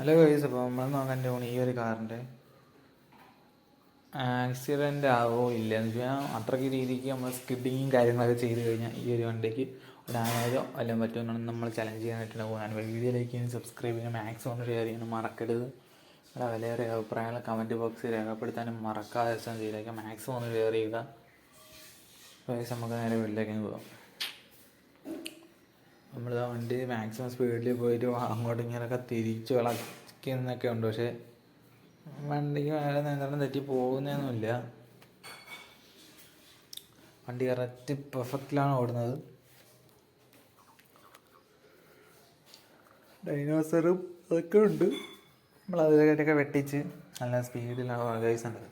Hello guys അപ്പോൾ നമ്മൾ നോക്കാൻ പോകുന്ന ഈ ഒരു കാറിന്റെ ആക്സിഡന്റ് ആവോ ഇല്ല എന്ന് വെച്ചാൽ അത്രയ്ക്ക് രീതിക്ക് നമ്മൾ സ്കിഡിങ്ങും കാര്യങ്ങളൊക്കെ ചെയ്ത് കഴിഞ്ഞാൽ ഈ ഒരു വണ്ടിക്ക് ഡാമേജോ വല്ലതും പറ്റുമെന്നാണ് നമ്മൾ ചലഞ്ച് ചെയ്യാനായിട്ടാണ് പോകുന്നത് വീഡിയോയിലേക്ക് സബ്സ്ക്രൈബ് ചെയ്യാൻ മാക്സിമം ഷെയർ ചെയ്യാനും മറക്കരുത്. നിങ്ങളുടെ വിലയേറെ അഭിപ്രായങ്ങൾ കമന്റ് ബോക്സിൽ രേഖപ്പെടുത്താനും മറക്കാതെ ചെയ്തേക്കാം. മാക്സിമം ഒന്ന് ഷെയർ ചെയ്യുക. നമുക്ക് നേരെ വീട്ടിലേക്ക് പോകാം നമ്മൾ ആ വണ്ടി മാക്സിമം സ്പീഡിൽ പോയിട്ട് അങ്ങോട്ടും ഇങ്ങനെയൊക്കെ തിരിച്ച് വിളക്കുന്നൊക്കെ ഉണ്ട്. പക്ഷേ വണ്ടിക്ക് വേറെ നിയന്ത്രണം തെറ്റി പോകുന്നൊന്നുമില്ല വണ്ടി കറക്റ്റ് പെർഫെക്റ്റിലാണ് ഓടുന്നത്. ഡൈനോസറും അതൊക്കെ ഉണ്ട്. നമ്മൾ അതിലൊക്കെ വെട്ടിച്ച് നല്ല സ്പീഡിലാണ് ഗൈസ് ഉണ്ട്.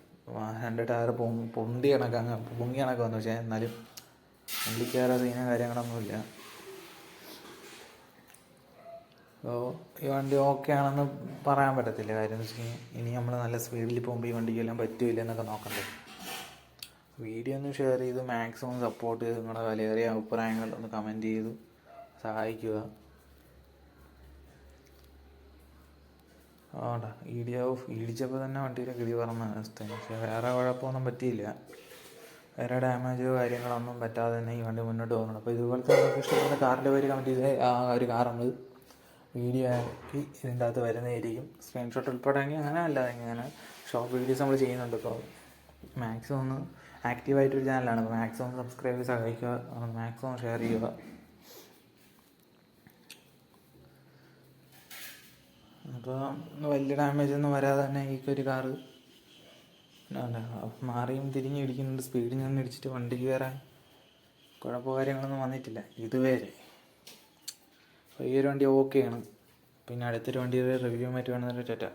രണ്ട് ടയർ പൊന്തി കണക്കാണ് പൊങ്ങി കണക്കാന്ന് പക്ഷേ എന്നാലും വണ്ടിക്കാരെ സീന കാര്യങ്ങളൊന്നുമില്ല അപ്പോൾ ഈ വണ്ടി ഓക്കെ ആണെന്ന് പറയാൻ പറ്റത്തില്ല. കാര്യം എന്ന് വെച്ച് കഴിഞ്ഞാൽ ഇനി നമ്മൾ നല്ല സ്പീഡിൽ പോകുമ്പോൾ ഈ വണ്ടിക്ക് എല്ലാം പറ്റില്ല എന്നൊക്കെ നോക്കണ്ടേ. വീഡിയോ ഒന്ന് ഷെയർ ചെയ്ത് മാക്സിമം സപ്പോർട്ട് ചെയ്ത് നിങ്ങളുടെ വിലയേറിയ അഭിപ്രായങ്ങൾ ഒന്ന് കമന്റ് ചെയ്ത് സഹായിക്കുക. ആണ്ട വീഡിയോ ഇടിച്ചപ്പോൾ തന്നെ വണ്ടിയുടെ കിളി പറഞ്ഞ അവസ്ഥ. പക്ഷേ വേറെ കുഴപ്പമൊന്നും പറ്റിയില്ല. വേറെ ഡാമേജോ കാര്യങ്ങളൊന്നും പറ്റാതെ തന്നെ ഈ വണ്ടി മുന്നോട്ട് പോകുന്നുണ്ട്. അപ്പോൾ ഇതുപോലത്തെ ഇഷ്ടപ്പെടുന്ന കാറിന്റെ പേര് കമന്റ് ചെയ്ത്. ആ ഒരു കാർ വീഡിയോ ആക്കി ഇതിന്റെ അകത്ത് വരുന്നതായിരിക്കും. സ്ക്രീൻഷോട്ട് ഉൾപ്പെടെങ്കിൽ അങ്ങനെ അല്ലാതെ ഇങ്ങനെ ഷോർട്ട് വീഡിയോസ് നമ്മൾ ചെയ്യുന്നുണ്ട്. ഇപ്പോൾ മാക്സിമം ഒന്ന് ആക്റ്റീവായിട്ടൊരു ചാനലാണ് അപ്പോൾ മാക്സിമം സബ്സ്ക്രൈബ് സഹായിക്കുക. മാക്സിമം ഷെയർ ചെയ്യുക. അപ്പോൾ വലിയ ഡാമേജ് ഒന്നും വരാതെ തന്നെ ഈ ഒരു കാറ് മാറിയും തിരിഞ്ഞും ഇടിക്കുന്നുണ്ട്. സ്പീഡിൽ ഞാൻ ഇടിച്ചിട്ട് വണ്ടിക്ക് കയറാൻ കുഴപ്പമോ കാര്യങ്ങളൊന്നും വന്നിട്ടില്ല. ഇതുവരെ. അപ്പോൾ ഈ ഒരു വണ്ടി ഓക്കെയാണ് പിന്നെ അടുത്തൊരു വണ്ടിയുടെ റിവ്യൂ മറ്റു വേണമെന്നൊരു ടാറ്റ.